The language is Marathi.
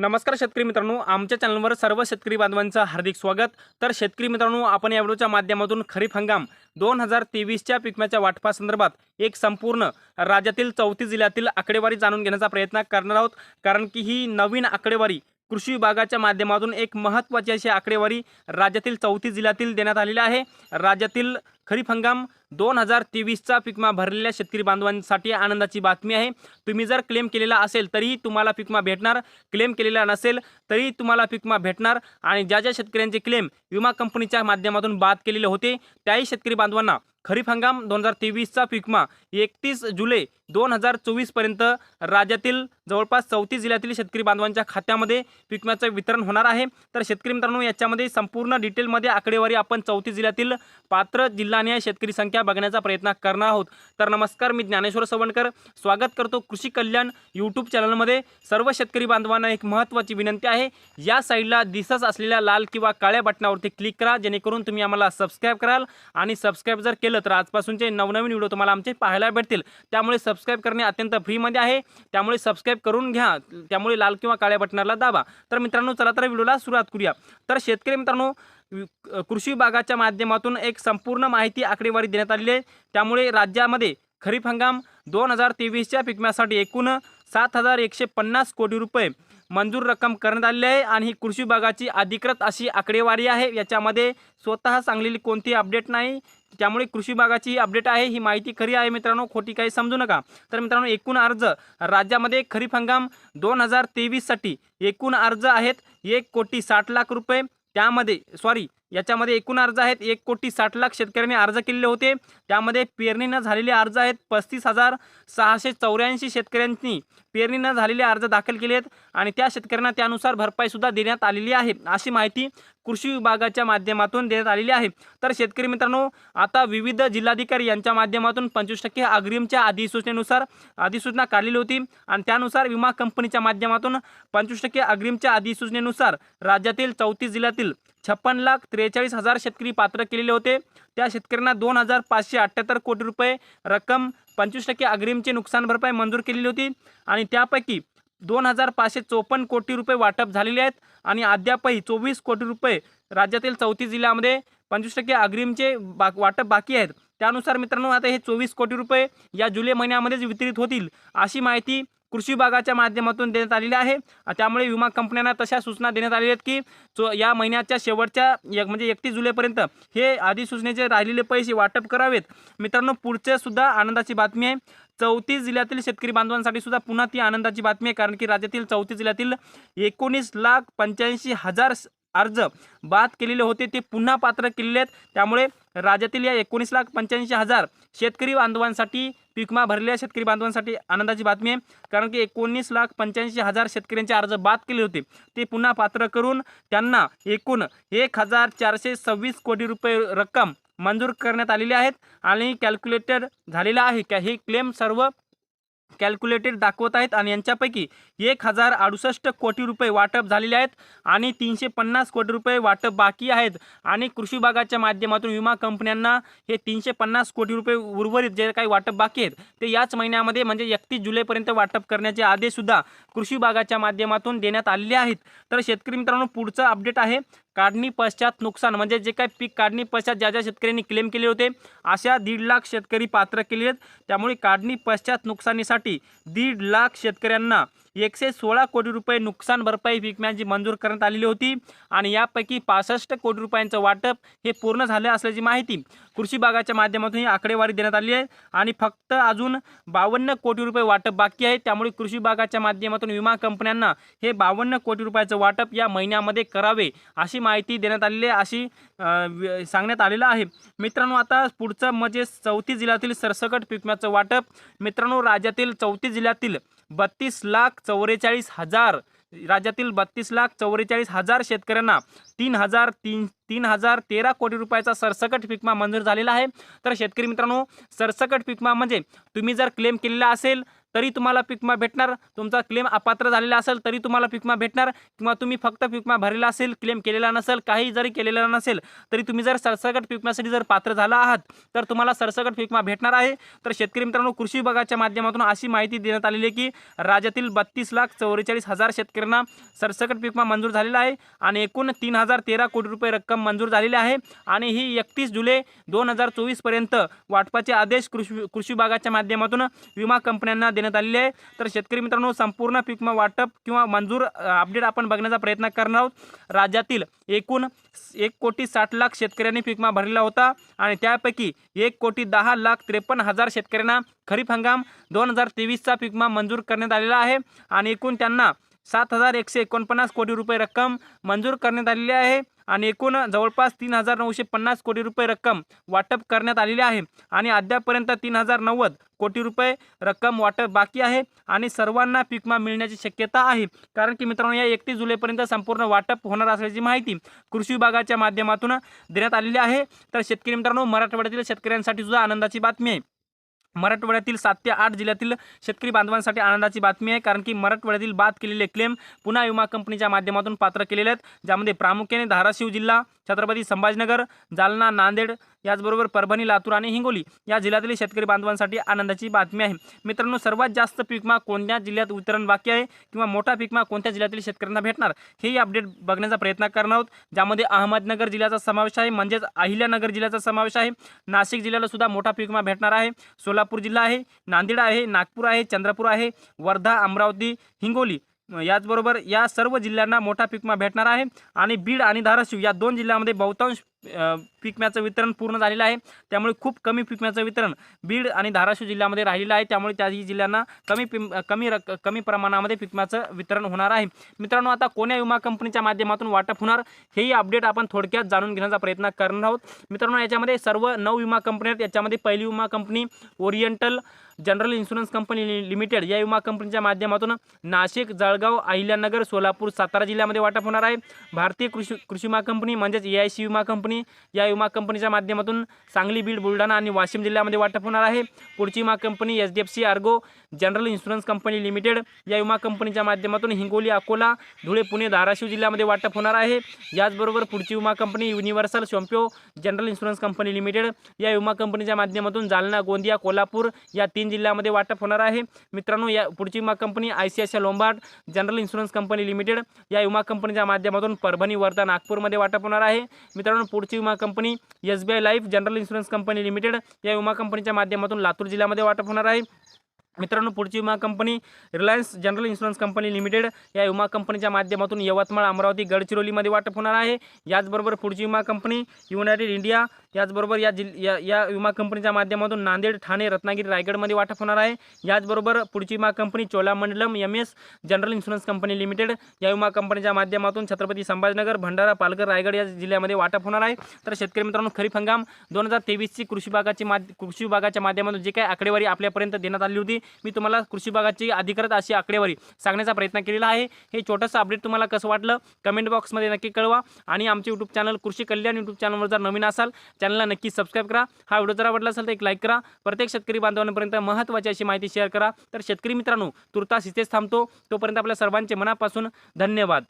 नमस्कार शेतकरी मित्रांनो आमच्या चॅनलवर सर्व शेतकरी बांधवांचं हार्दिक स्वागत. तर शेतकरी मित्रांनो आपण या व्हिडिओच्या माध्यमातून खरीप हंगाम दोन हजार तेवीसच्या पिकम्याच्या वाटपासंदर्भात एक संपूर्ण राज्यातील चौतीस जिल्ह्यातील आकडेवारी जाणून घेण्याचा प्रयत्न करणार आहोत. कारण की ही नवीन आकडेवारी कृषी विभागाच्या माध्यमातून एक महत्त्वाची अशी आकडेवारी राज्यातील चौतीस जिल्ह्यातील देण्यात आलेली आहे. राज्यातील खरीप हंगाम दोन हजार तेवीसचा पिकमा भरलेल्या शेतकरी बांधवांसाठी आनंदाची बातमी आहे. तुम्ही जर क्लेम केलेला असेल तरीही तुम्हाला पिकमा भेटणार. क्लेम केलेला नसेल तरीही तुम्हाला पिकमा भेटणार. आणि ज्या ज्या शेतकऱ्यांचे क्लेम विमा कंपनीच्या माध्यमातून बाद केलेले होते त्याही शेतकरी बांधवांना खरीप हंगाम दोन हजार तेवीसचा पिकमा एकतीस जुलै दोन हजार चोवीसपर्यंत राज्यातील जवळपास चौतीस जिल्ह्यातील शेतकरी बांधवांच्या खात्यामध्ये पिकम्याचं वितरण होणार आहे. तर शेतकरी मित्रांनो याच्यामध्ये संपूर्ण डिटेलमध्ये आकडेवारी आपण चौतीस जिल्ह्यातील पात्र जिल्हा जिल्हानिहाय शेतकरी संख्या बघण्याचा प्रयत्न करणार आहोत. तर नमस्कार मी ज्ञानेश्वर सवणकर. स्वागत करतो कृषी कल्याण यूट्यूब चॅनलमध्ये सर्व शेतकरी बांधवांना एक महत्त्वाची विनंती आहे. या साईडला दिसत असलेल्या लाल किंवा काळ्या बटनावरती क्लिक करा जेणेकरून तुम्ही आम्हाला सबस्क्राईब कराल. आणि सबस्क्राईब जर केलं तर आजपासूनचे नवनवीन व्हिडिओ तुम्हाला आमचे पाहायला भेटतील. त्यामुळे सबस्क्राईब करणे अत्यंत फ्रीमध्ये आहे. त्यामुळे सबस्क्राईब करून घ्या. त्यामुळे लाल किंवा काळ्या बटनाला दाबा. तर मित्रांनो चला तर व्हिडिओला सुरुवात करूया. तर शेतकरी मित्रांनो कृषी विभागाच्या माध्यमातून एक संपूर्ण माहिती आकडेवारी देण्यात आलेली आहे. त्यामुळे राज्यामध्ये खरीप हंगाम दोन हजार तेवीसच्या पिकम्यासाठी एकूण सात हजार एकशे पन्नास कोटी रुपये मंजूर रक्कम करण्यात आलेली आहे आणि ही कृषी विभागाची अधिकृत अशी आकडेवारी आहे. याच्यामध्ये स्वतः सांगलेली कोणती अपडेट नाही. त्यामुळे कृषी विभागाची अपडेट आहे ही माहिती खरी आहे मित्रांनो खोटी काही समजू नका. तर मित्रांनो एकूण अर्ज राज्यामध्ये खरीप हंगाम दोन हजार तेवीससाठी एकूण अर्ज आहेत एक कोटी साठ लाख रुपये. त्यामध्ये सॉरी याच्यामध्ये एकूण अर्ज आहेत एक कोटी साठ लाख शेतकऱ्यांनी अर्ज केलेले होते. त्यामध्ये पेरणी न झालेले अर्ज आहेत पस्तीस हजार सहाशे चौऱ्याऐंशी शेतकऱ्यांनी पेरणी न झालेले अर्ज दाखल केले आहेत आणि त्या शेतकऱ्यांना त्यानुसार भरपाईसुद्धा देण्यात आलेली आहे. अशी माहिती कृषी विभागाच्या माध्यमातून देण्यात आलेली आहे. तर शेतकरी मित्रांनो आता विविध जिल्हाधिकारी यांच्या माध्यमातून पंचवीस टक्के अग्रिमच्या अधिसूचनेनुसार अधिसूचना काढलेली होती आणि त्यानुसार विमा कंपनीच्या माध्यमातून पंचवीस टक्के अग्रिमच्या अधिसूचनेनुसार राज्यातील चौतीस जिल्ह्यातील छप्पन लाख त्रेचाळीस हजार शेतकरी पात्र केलेले होते. त्या शेतकऱ्यांना दोन हजार पाचशे अठ्ठ्याहत्तर कोटी रुपये रक्कम पंचवीस टक्के अग्रिमची नुकसान भरपाई मंजूर केलेली होती. आणि त्यापैकी दोन हजार पाचशे चोपन्न कोटी रुपये वाटप झालेले आहेत. आणि अद्यापही चोवीस कोटी रुपये राज्यातील चौतीस जिल्ह्यामध्ये पंचवीस टक्के अग्रिमचे बा वाटप बाकी आहेत. त्यानुसार मित्रांनो आता हे चोवीस कोटी रुपये या जुलै महिन्यामध्येच वितरित होतील अशी माहिती कृषी विभागाच्या माध्यमातून देण्यात आलेली आहे. त्यामुळे विमा कंपन्यांना तशा सूचना देण्यात आलेल्या आहेत की चो या महिन्याच्या शेवटच्या एक म्हणजे एकतीस जुलैपर्यंत हे अधिसूचनेचे राहिलेले पैसे वाटप करावेत. मित्रांनो पुढचे सुद्धा आनंदाची बातमी आहे. चौतीस जिल्ह्यातील शेतकरी बांधवांसाठी सुद्धा पुन्हा ती आनंदाची बातमी आहे कारण की राज्यातील चौतीस जिल्ह्यातील एकोणीस लाख पंच्याऐंशी हजार स- अर्ज बाद केलेले होते ते पुन्हा पात्र केलेले आहेत. त्यामुळे राज्यातील या एकोणीस लाख पंच्याऐंशी हजार शेतकरी बांधवांसाठी पिकमा भरलेल्या शेतकरी बांधवांसाठी आनंदाची बातमी आहे. कारण की एकोणीस लाख पंच्याऐंशी हजार शेतकऱ्यांचे अर्ज बाद केले होते. ते पुन्हा पात्र करून त्यांना एकूण एक हजार चारशे सव्वीस कोटी रुपये रक्कम मंजूर करण्यात आलेली आहेत. आणि कॅल्क्युलेटेड झालेला आहे. का हे क्लेम सर्व कॅल्क्युलेटेड दाखवत आहेत आणि यांच्यापैकी एक हजार अडुसष्ट कोटी रुपये वाटप झालेले आहेत आणि तीनशे पन्नास कोटी रुपये वाटप बाकी आहेत. आणि कृषी विभागाच्या माध्यमातून विमा कंपन्यांना हे तीनशे पन्नास कोटी रुपये उर्वरित जे काही वाटप बाकी आहेत ते याच महिन्यामध्ये म्हणजे एकतीस जुलैपर्यंत वाटप करण्याचे आदेशसुद्धा कृषी विभागाच्या माध्यमातून देण्यात आलेले आहेत. तर शेतकरी मित्रांनो पुढचं अपडेट आहे. काढणी पश्चात नुकसान म्हणजे जे काही पीक काढणी पश्चात ज्या ज्या शेतकऱ्यांनी क्लेम केले होते अशा दीड लाख शेतकरी पात्र केले आहेत त्यामुळे काढणी पश्चात नुकसानीसाठी दीड लाख शेतकऱ्यांना एकशे सोळा कोटी रुपये नुकसान भरपाई विकम्याची मंजूर करण्यात आलेली होती आणि यापैकी पासष्ट कोटी रुपयांचं वाटप हे पूर्ण झालं असल्याची माहिती कृषी विभागाच्या माध्यमातून ही आकडेवारी देण्यात आली आहे. आणि फक्त अजून बावन्न कोटी रुपये वाटप बाकी आहे. त्यामुळे कृषी विभागाच्या माध्यमातून विमा कंपन्यांना हे बावन्न कोटी रुपयाचं वाटप या महिन्यामध्ये करावे अशी माहिती देण्यात आलेली आहे अशी सांगण्यात आलेलं आहे. मित्रांनो आता पुढचं म्हणजे चौथी जिल्ह्यातील सरसकट पिकम्याचं वाटप. मित्रांनो राज्यातील चौथी जिल्ह्यातील बत्तीस लाख चौवेचाळीस हजार राज्यातील बत्तीस लाख चौवेचाळीस हजार शेतकऱ्यांना तीन हजार तीन तीन हजार तेरा कोटी रुपयाचा सरसकट पिकमा मंजूर झालेला आहे. तर शेतकरी मित्रांनो सरसकट पिकमा म्हणजे तुम्ही जर क्लेम केलेला असेल तरी तुम्हाला पिकमा भेटणार. तुमचा क्लेम अपात्र झालेला असेल तरी तुम्हाला पिकमा भेटणार. किंवा तुम्ही फक्त पिकमा भरलेला असेल क्लेम केलेला नसेल काही जरी केलेला नसेल तरी तुम्ही जर सरसकट पिकम्यासाठी जर पात्र झाला आहात तर तुम्हाला सरसकट पिकमा भेटणार आहे. तर शेतकरी मित्रांनो कृषी विभागाच्या माध्यमातून अशी माहिती देण्यात आलेली आहे की राज्यातील बत्तीस लाख चौवेचाळीस हजार शेतकऱ्यांना सरसकट पिकमा मंजूर झालेला आहे आणि एकूण तीन हजार तेरा कोटी रुपये रक्कम मंजूर झालेली आहे. आणि ही एकतीस जुलै दोन हजार चोवीसपर्यंत वाटपाचे आदेश कृषी कृषी विभागाच्या माध्यमातून विमा कंपन्यांना देण्यात आलेले आहे. तर शेतकरी मित्रांनो संपूर्ण पीकमा वाटप किंवा मंजूर अपडेट आपण बघण्याचा प्रयत्न करणार आहोत. राज्यातील एकूण एक कोटी साठ लाख शेतकऱ्यांनी पीकमा भरलेला होता आणि त्यापैकी एक कोटी दहा लाख त्रेपन्न हजार शेतकऱ्यांना खरीप हंगाम दोन हजार तेवीसचा पीकमा मंजूर करण्यात आलेला आहे. आणि एकूण त्यांना सात हजार एकशे एकोणपन्नास कोटी रुपये रक्कम मंजूर करण्यात आलेली आहे आणि एकूण जवळपास तीन हजार नऊशे पन्नास कोटी रुपये रक्कम वाटप करण्यात आलेली आहे आणि अद्यापपर्यंत तीन हजार नव्वद कोटी रुपये रक्कम वाटप बाकी आहे आणि सर्वांना पिकमा मिळण्याची शक्यता आहे. कारण की मित्रांनो या एकतीस जुलैपर्यंत संपूर्ण वाटप होणार असल्याची माहिती कृषी विभागाच्या माध्यमातून देण्यात आलेली आहे. तर शेतकरी मित्रांनो मराठवाड्यातील शेतकऱ्यांसाठी सुद्धा आनंदाची बातमी आहे. मराठवाड्यातील सात ते आठ जिल्ह्यातील शेतकरी बांधवांसाठी आनंदाची बातमी आहे कारण की मराठवाड्यातील बाद केलेले क्लेम पुन्हा विमा कंपनीच्या माध्यमातून पात्र केलेले आहेत. ज्यामध्ये प्रामुख्याने धाराशिव जिल्हा छत्रपती संभाजीनगर जालना नांदेड याचबरोबर परभणी लातूर आणि हिंगोली या जिल्ह्यातील शेतकरी बांधवांसाठी आनंदाची बातमी आहे. मित्रांनो सर्वात जास्त पीकमा कोणत्या जिल्ह्यात वितरण बाकी आहे किंवा मोठा पीकमा कोणत्या जिल्ह्यातील शेतकऱ्यांना भेटणार हेही अपडेट बघण्याचा प्रयत्न करणार आहोत. ज्यामध्ये अहमदनगर जिल्ह्याचा समावेश आहे म्हणजेच अहिल्यानगर जिल्ह्याचा समावेश आहे. नाशिक जिल्ह्याला सुद्धा मोठा पीकमा भेटणार आहे. सोलापूर जिल्हा आहे नांदेड आहे नागपूर आहे चंद्रपूर आहे वर्धा अमरावती हिंगोली याचबरोबर या सर्व जिल्ह्यांना मोठा पिकमा भेटणार आहे. आणि बीड आणि धाराशिव या दोन जिल्ह्यामध्ये बहुतांश पिकम्याचं वितरण पूर्ण झालेलं आहे. त्यामुळे खूप कमी पिकम्याचं वितरण बीड आणि धाराशिव जिल्ह्यामध्ये राहिलेलं आहे. त्यामुळे त्याही जिल्ह्यांना कमी पिम कमी रक कमी प्रमाणामध्ये पिकम्याचं वितरण होणार आहे. मित्रांनो आता कोण्या विमा कंपनीच्या माध्यमातून वाटप होणार हेही अपडेट आपण थोडक्यात जाणून घेण्याचा प्रयत्न करणार आहोत. मित्रांनो याच्यामध्ये सर्व नऊ विमा कंपनी आहेत. याच्यामध्ये पहिली विमा company oriental general insurance company limited या विमा कंपनीच्या माध्यमातून नाशिक जळगाव अहिल्यानगर सोलापूर सातारा जिल्ह्यामध्ये वाटप होणार आहे. भारतीय कृषी कृषी विमा कंपनी म्हणजेच ए आय सी विमा कंपनी या विमा कंपनीच्या माध्यमातून सांगली बीड बुलढाणा आणि वाशिम जिल्ह्यामध्ये वाटप होणार आहे. पुढची विमा company H D F C Ergo general insurance company limited या विमा कंपनीच्या माध्यमातून हिंगोली अकोला धुळे पुणे धाराशिव जिल्ह्यामध्ये वाटप होणार आहे. याचबरोबर पुढची विमा company Universal Sompo general insurance company limited या विमा कंपनीच्या माध्यमातून जालना गोंदिया कोल्हापूर या तीन जिल्ह्यामध्ये वाटप होणार आहे. मित्रांनो या पुढची विमा company I C I C I Lombard general insurance company limited या विमा कंपनीच्या माध्यमातून परभणी वर्धा नागपूरमध्ये वाटप होणार आहे. मित्रांनो पुढची विमा company S B I life general insurance company limited या विमा कंपनीच्या माध्यमातून लातूर जिल्ह्यामध्ये वाटप होणार आहे. मित्रांनो पुढची विमा company Reliance general insurance company limited या विमा कंपनीच्या माध्यमातून यवतमाळ अमरावती गडचिरोलीमध्ये वाटप होणार आहे. याचबरोबर पुढची विमा कंपनी युनायटेड इंडिया याचबरोबर या जिल या या विमा कंपनीच्या माध्यमातून नांदेड ठाणे रत्नागिरी रायगडमध्ये वाटप होणार आहे. याचबरोबर पुढची विमा company Cholamandalam M S general insurance company limited या विमा कंपनीच्या माध्यमातून छत्रपती संभाजीनगर भंडारा पालघर रायगड या जिल्ह्यामध्ये वाटप होणार आहे. तर शेतकरी मित्रांनो खरीप हंगाम दोन हजार तेवीसची कृषी विभागाची मा कृषी विभागाच्या माध्यमातून जी काही आकडेवारी आपल्यापर्यंत देण्यात आली होती मी तुम्हाला कृषी विभागाची अधिकृत अशी आकडेवारी सांगण्याचा प्रयत्न केलेला आहे. हे छोटंसं अपडेट तुम्हाला कसं वाटलं? कमेंट बॉक्समध्ये नक्की कळवा. आणि आमचे यूट्यूब चॅनल कृषी कल्याण यूट्यूब चॅनलवर जर नवीन असाल चॅनलला नक्की सबस्क्राईब करा. हा व्हिडिओ जर आवडला असेल तर एक लाईक करा. प्रत्येक शेतकरी बांधवांपर्यंत महत्त्वाची अशी माहिती शेअर करा. तर शेतकरी मित्रांनो तुर्तास इथेच थांबतो. तोपर्यंत आपल्या सर्वांचे मनापासून धन्यवाद.